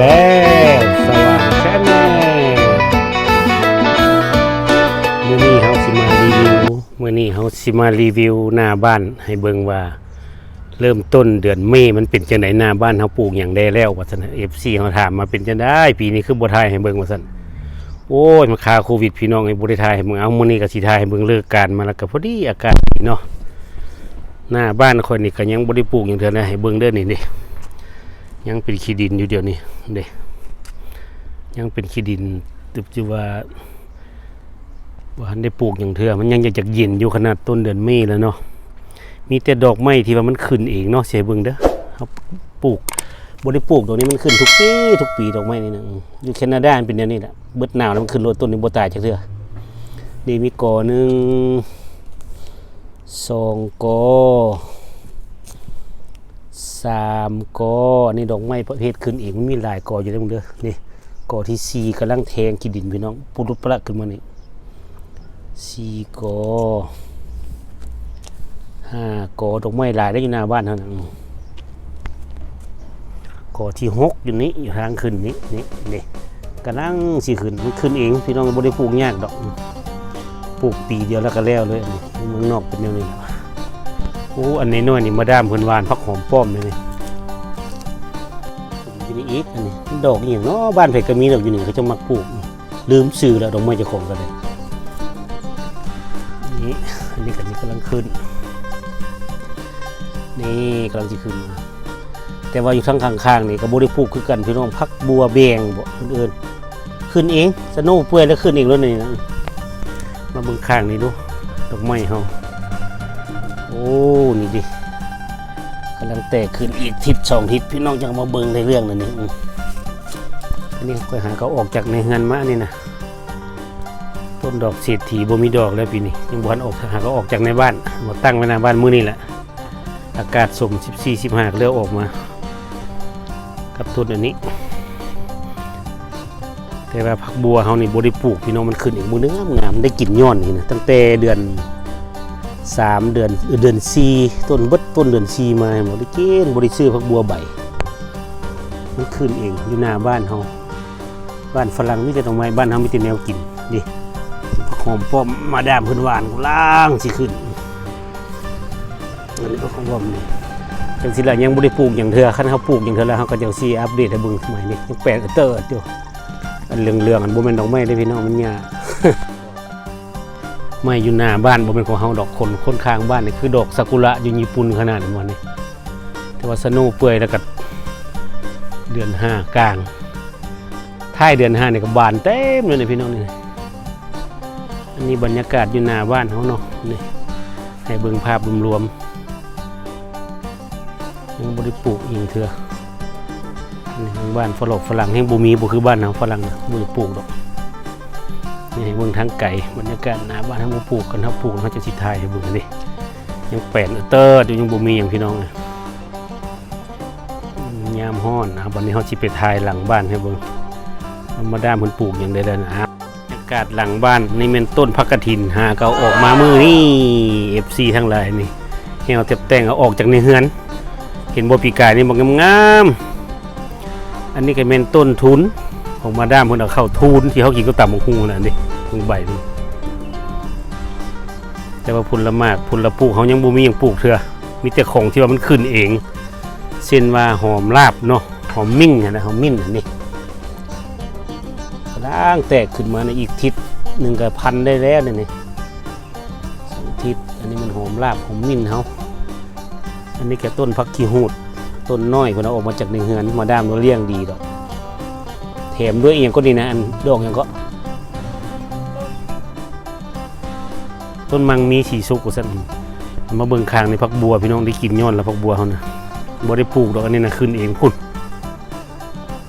แล้วสว่างแชนแนลมื่อนี้เฮาสิมารีวิวมื่อนี้เฮาสิมารีวิวหน้าบ้านให้เบิ่งว่า เริ่มต้นเดือนเมษมันเป็นจังไดหน้าบ้านเฮาปลูกอย่างใด้แล้วว่าซั่น FC เฮาถามมาเป็นจังได๋ปีนี้คือบ่ทายให้เบิ่งว่าซั่นโอ้ยมาคาโควิดพี่น้องให้บ่ได้ทายให้เบิ่งเอามื้อนี้ก็สิทายให้เบิ่งเลิกการมาแล้วก็พอดีอากาศเนาะหน้าบ้านคนนี่ก็ยังบ่ได้ปลูกหยังเทื่อนะให้เบิ่งเด้อนี่นี่ ยังเป็นขี้ดินอยู่เดี๋ยวนี้เด้ยังเป็นขี้ดินตึบอยู่ว่าว่าได้ปลูกอย่างเถื่อมันยังอยากจะเย็นอยู่ขนาดต้นเดือนเมษแล้วเนาะมีแต่ดอกไม้ที่ว่ามันขึ้นเองเนาะเสียเบิ่งเด้อเขาปลูกบ่ได้ปลูกดอกนี้มันขึ้นทุกปีทุกปีดอกไม้นี่นะอยู่แคนาดาเป็นอย่างนี้แหละเบิดหนาวแล้วมันขึ้นรถต้นนี้บ่ตายจักเทื่อนี่มีกอหนึ่งสองกอ สามกอนี่ดอกไม้ประเภทขึ้นเองมันมีหลายกออยู่เด้อมึงเด้อนี่กอที่สี่กำลังแทงกินดินพี่น้องปุรุปละขึ้นมานี่สี่กอห้ากอดอกไม้หลายได้อยู่หน้าบ้านเท่านั้นกอที่หกอยู่นี้อยู่ทางขึ้นนี้นี่นี่กำลังสิขึ้นมันขึ้นเองพี่น้องบ่ได้ปลูกยากดอกปลูกปีเดียวแล้วก็แล้วเลยเมืองนอกเป็นแนวนี้แหละ โอ้อันนี้น้อยนี่มาดามเพิ่นหวานพักหอมป้อมเลยนี่อยู่นี่อีกอันนี้มันดอกอย่างเนาะบ้านไผก็มีดอกอยู่นี่เขาจะมักปลูก ลืมซื้อแล้วดอกไม้จ้าของก็เลยนี่อันนี้กันนี้กำลังขึ้น นี่กำลังจะขึ้นมาแต่ว่าอยู่ทั้งข้างๆนี่ก็บริปลูกคือกันพี่น้องพักบัวแบงบ่คนอื่นขึ้นเองสนุเปื่อยแล้วขึ้นเองแล้วนี่นะมาเบิ่งข้างนี่ดูดอกไม้เฮา นี่ดิกำลังแตกขึ้นอีกทิศสองทิศพี่น้องจะมาเบิ่งในเรื่องนั่นนี่อันนี้ค่อยหาเขาออกจากในเฮือนมานี่นะต้นดอกเศรษฐีบ่มีดอกแล้วปีนี้ยังบ่ทันออกหาก็ออกจากในบ้านมาตั้งไว้หน้าบ้านมื้อนี้แหละอากาศสม14 15เริ่ออกมา กับต้นอันนี้แต่ว่าผักบัวเฮานี่บ่ได้ปลูกพี่น้องมันขึ้นอีกมื้อนึงงามได้กลิ่นย้อนนี่นะตั้งแต่เดือน 3เดือนเดือน4ต้นบดต้นเดือน4มาบ่ได้กินบ่ได้ซื้อผักบัวใบ มันขึ้นเองอยู่หน้าบ้านเฮาบ้านฝรั่งมีแต่ดอกไม้บ้านเฮามีแต่แนวกินดิผักหอมป้อมมาดามพื้นหวานกูล่างสิขึ้นอันนี้ก็ของผมนี่จังสิละยังบ่ได้ปลูกอย่างเถื่อคันเขาปลูกอย่างเถื่อแล้วเขาก็จังสิอัปเดตให้เบิ่งสมัยนี้ยังแปลกเตอร์อยู่อันเหลืองๆอันบ่แม่นดอกไม้เด้พี่น้องมันหญ้า ไม้อยู่หน้าบ้านบ่แม่นของเฮาดอกคนค้นข้างบ้านนี่คือดอกซากุระอยู่ญี่ปุ่นขนาดนั้วะนี่แต่ว่าสนว์เปื่อยแล้วก็เดือนห้ากลางท้ายเดือนห้านี่ก็บานเต็มเลยนี่พี่น้องนี่อันนี้บรรยากาศอยู่หน้าบ้านเขาเนาะนี่ให้เบิ่งภาพรวมๆยังบริปลูกอิงเถื่ออันนี้ทางบ้านฝรั่งฝรั่งแห่งบูมีบุคือบ้านเขาฝรั่งนะบ่ได้ปลูกดอก นี่เบิ่งทางไก่บรรยากาศหน้าบ้านเขาบ่ปลูกกันเขาปลูกเขาจะสิถ่ายให้เบิ่งนี่ยังแปลนเตอร์อยู่ยังบูมีอย่างพี่น้องเลยยามฮ้อนนะวันนี้เขาสิไปถ่ายหลังบ้านให้เบิ่งเอามาด้ามเพิ่นปลูกอย่างใดแล้วนะบรรยากาศหลังบ้านนี่เป็นต้นพักกระถินหาเขาออกมามือนี่เอฟซีทั้งหลายนี่เหี่ยวเต็บแต่งเอาออกจากในเฮือน เห็นบ่ปีกายนี่บอกงามๆอันนี้ก็เป็นต้นทุนของมาดามเพิ่นเอาเข้าทุนที่เขากินก็ต่ำของหูน่นี่ต รงใบนี่แต่ว่าพุ่นละมากพุ่นละปลูกเขายังบ่มีหยังปลูกเถื่อมีแต่ของที่ว่ามันขึ้นเองเช่นว่าหอมลาบเนาะหอมมิ่งอะนะหอมมิ่นนนี้ล่างแตกขึ้นมาในอีกทิศหนึ่งกับพันได้แล้วเนี่ยสองทิศอันนี้มันหอมลาบหอมมิ่นเขาอันนี้แกต้นพักขี้หูดต้นน้อยคนเอาออกมาจากในเฮือนมาด้ามเราเลี้ยงดีดอกแถมด้วยเอียงก็ดีนะอันดอกย่างก็ ต้นมังมีสีสุกกว่าสันมาเบิ่งคางในพักบัวพี่น้องได้กินย้อนแล้วพักบัวเขานะบ่ได้ปลูกดอกอันนี้นะขึ้นเองพุ่น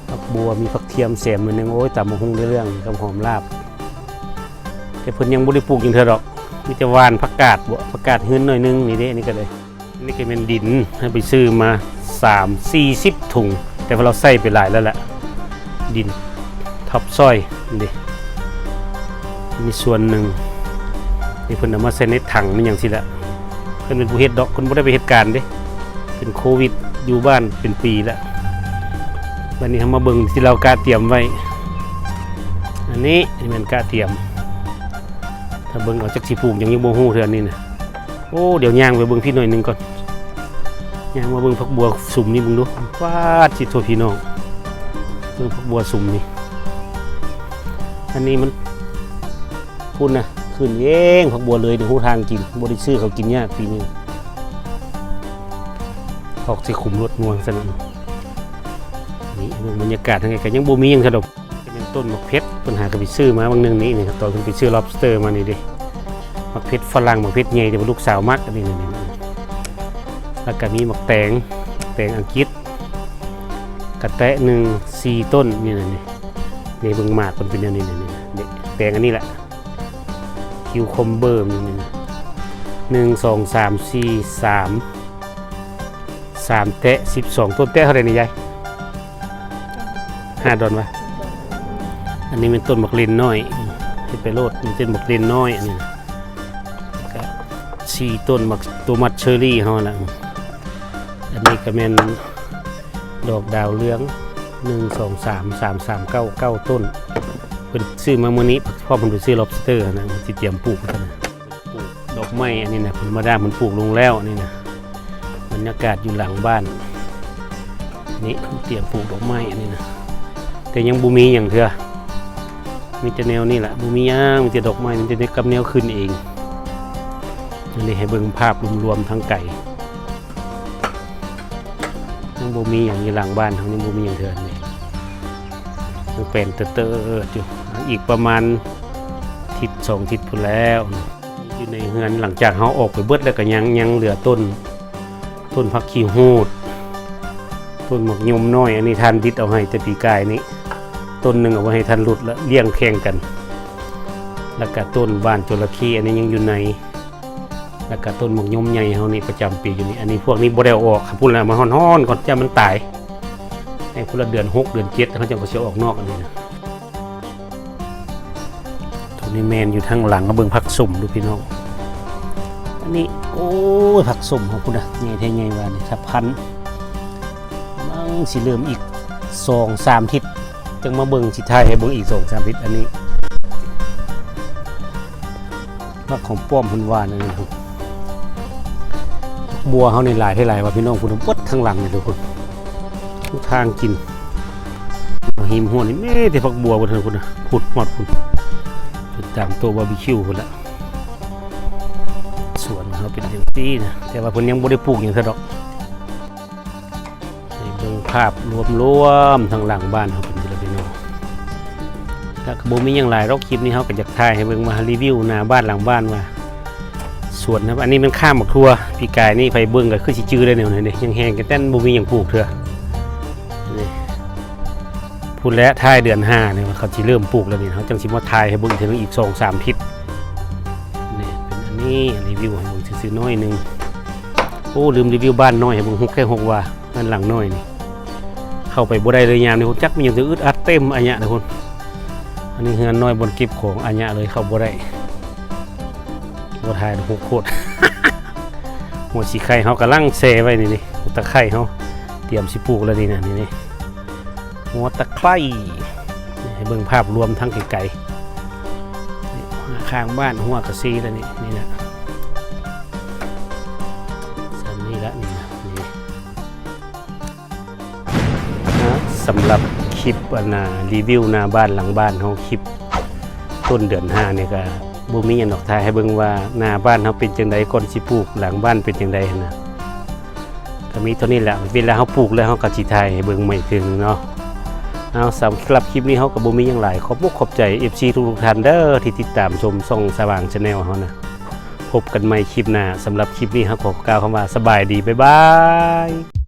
ผักบัวมีผักเทียมแสมมือหนึงโอ้ยตำมะฮุงได้เรื่องกับหอมลาบ แต่เพิ่นยังบ่ได้ปลูกอย่างเธอดอกมีแต่วานผักกาดบ่ผักกาดหื้นหน่อยนึงนี่เด้อันนี้ก็เลยอันนี่ก็เป็นดินให้ไปซื้อมา 3 40ถุง แต่ว่าเราใส่ไปหลายแล้วแหละดินทับซ้อยนี่มีส่วนหนึ่ง นี่เพิ่นเอามาใส่ในถังมันอย่างสิละเพิ่นเป็นผู้เฮ็ดดอกเพิ่นบ่ได้ไปเฮ็ดการเด้เป็นโควิดอยู่บ้านเป็นปีแล้ววันนี้เขามาเบิ่งที่เรากาเตรียมไว้ อันนี้นี่มันกาเตรียม ถ้าเบิ่งเอาจักสิปลูกยังยังบ่ฮู้เทื่อนี้นะโอ้เดี๋ยวย่างไปเบิ่งพี่หน่อยหนึงก่อนย่างมาเบิ่งผักบัวสุ่มนี่เบิ่งดูฟาดสิโทษพี่น้องเบิ่งผักบัวสุ่มนี่อันนี้มันพุ่นน่ะ ขึ้นเองผักบัวเลยเดี๋ยวหูทางกินบ่ได้ซื้อเขากินยากปีนี้ออกสิขุมรถงวงซะนั่นนี่บรรยากาศทางไกลๆยังบ่มียังซะดกจะเป็นต้นมะเพชรปัญหากระไปซื้อมาบางหนึงนี้นี่ครับตอนเพิ่นไปซื้อ lobster มานี่ดิมะเพชรฝรั่งมะเพชรใหญ่ที่ว่าลูกสาวมักอันนี้นี่นี่แล้วก็มีมะแตงแตงอังกฤษกระแตะหนึ่งสี่ต้นนี่นี่นี่นี่เบิ่งหมากมันเป็นอย่างนี้นี่นี่แตงอันนี้แหละ คิวคอมเบอร์นี่นี่นี่หนึ่งสองสามสี่สามสามแตะสิบสองต้นแตะเท่าไหร่นี่ยายห้าดอนวะอันนี้เป็นต้นบักลินน้อยที่ไปโลดนี่เป็นบักลินน้อยอันนี้นะก็สี่ต้นบักตัวมัดเชอรี่เฮานะอันนี้ก็เป็นดอกดาวเรืองหนึ่งสองสามสามสามเก้าเก้าต้น เป็นซื้อมาเมื่อนี้พ่อผมไปซื้อ lobster นะสิเตรียมปลูกกันนะปลูกดอกไม้อันนี้นะผมมาได้มันปลูกลงแล้วนนี้นะบรรยากาศอยู่หลังบ้าน นี่เตรียมปลูกดอกไม้อันนี้นะแต่ยังบูมีอย่างเถอะมีแต่แนวนี่แหละบูมีย่างมีแต่ดอกไม้มีแต่กับแนวขึ้นเองอันนี้ให้เบิ่งภาพรวมๆทั้งไก่ยังบูมีอย่างนี้หลังบ้านทั้งนี้บูมีอย่างเถื่อนนี่ยังเป็นเตอร์ๆอยู่ อีกประมาณทิศสองทิศพุ่นแล้วอยู่ในเฮือนหลังจากเขาออกไปเบิดแล้วก็ยังยังเหลือต้น ต้นพักขี้หูด ต้นหมกยมน้อย อันนี้ทานดิดเอาให้แต่ปีกายนี้ ต้นหนึ่งเอาไว้ให้ท่านหลุดแล้วเลี้ยงแข่งกัน แล้วก็ต้นบานจระเข้อันนี้ยังอยู่ในแล้วก็ต้นหมกยมใหญ่เฮานี่ประจำปีอยู่นี่อันนี้พวกนี้บ่ได้เอาออกครับพูดแล้วมาฮ้อนๆก่อนจะมันตายให้พุ่นละเดือนหกเดือนเจ็ดเขาจะก็สิเอาออกนอกอันนี้นะ นี้แมนอยู่ทางหลังก็เบิ่งผักสุ่มดูพี่น้อง อันนี้โอ้ยผักสุ่มของพุ่นะใหญ่แท้ใหญ่ว่านี่ถ้าพันมั่งสิเริ่มอีกสองสามทิศจังมาเบิ่งสิไทยให้เบิ่งอีกสองสามทิศอันนี้ว่าของป้อมพุ่นว่านั่นนะครับบัวเขาในหลายให้หลายว่าพี่น้องคุณปดข้างหลังนี่ทุกคนทุกทางกินหิมหัวนี่แม่แต่ผักบัวบนเธอคุณนะผุดหมดคุณ เป็นตามตัวบาร์บีคิวคุณละสวนเขาเป็นอย่างนี้นะแต่ว่าเพิ่นยังบ่ได้ปลูกอย่างเท่าดอกให้เบิ่งภาพรวมๆทางหลังบ้านเขาเป็นทีละพี่น้องถ้าบ่มีหยังหลายรอกคลิปนี้เขาก็อยากถ่ายให้เบิ่งมารีวิวหน้าบ้านหลังบ้านว่าสวนนะครับอันนี้มันข้ามหมกทั่วพี่กายนี่ไฟเบิ้งก็คือสิจื้อได้แนวไหนเนี่ยยังแห้งกันแต่นบ่มีหยังปลูกเถอะ พูดแล้วท้ายเดือนห้าเนี่ยเขาสิเริ่มปลูกแล้วนี่เขาจังสิมาถ่ายให้เบิ่งถึงอีกสองสามทิศนี่เป็นอันนี้รีวิวให้เบิ่งซื่อน้อยหนึ่งโอ้ลืมรีวิวบ้านน้อยให้เบิ่งหกแค่หกว่าบ้านหลังน้อยนี่เข้าไปบ่ได้เลยยามนี่ผมจักมีหยังจะอึดอัดเต็มอันเนี้ยนะคุณอันนี้เฮือนน้อยบนก็บของอันเนี้ยเลยเข้าบ่ได้บ่ทายหกโคตรหัวสีไข่เฮากำลังเซไว้นี่นี่ตะไคร่เฮาเตรียมสิปลูกแล้วนี่นะนี่นี่ หัวตะไคร่ให้เบิ่งภาพรวมทั้งไกลๆข้างบ้านหัวกระซีแล้วนี่นี่นะสันนี่ละนี่นะนี่นะสำหรับคลิปอนารีวิวหน้าบ้านหลังบ้านเฮาคลิปต้นเดือนห้าเนี่ยก็บ่มีหยังดอกทายให้เบิ่งว่าหน้าบ้านเฮาเป็นจังไดก่อนสิปลูกหลังบ้านเป็นจังไดนะก็มีเท่านี้แหละเวลาเฮาปลูกแล้วเฮาก็สิถ่ายให้เบิ่งใหม่อีกเทีนึงเนาะ เอาสำหรับคลิปนี้เขากับ่มีหยังหลายขอบอกขอบใจ FC ทุกๆท่านเด้อที่ติดตามชมส่องสว่างชาแนลเขานะพบกันใหม่คลิปหน้าสำหรับคลิปนี้เฮาขอกล่าวคำว่าสบายดี บ๊ายบาย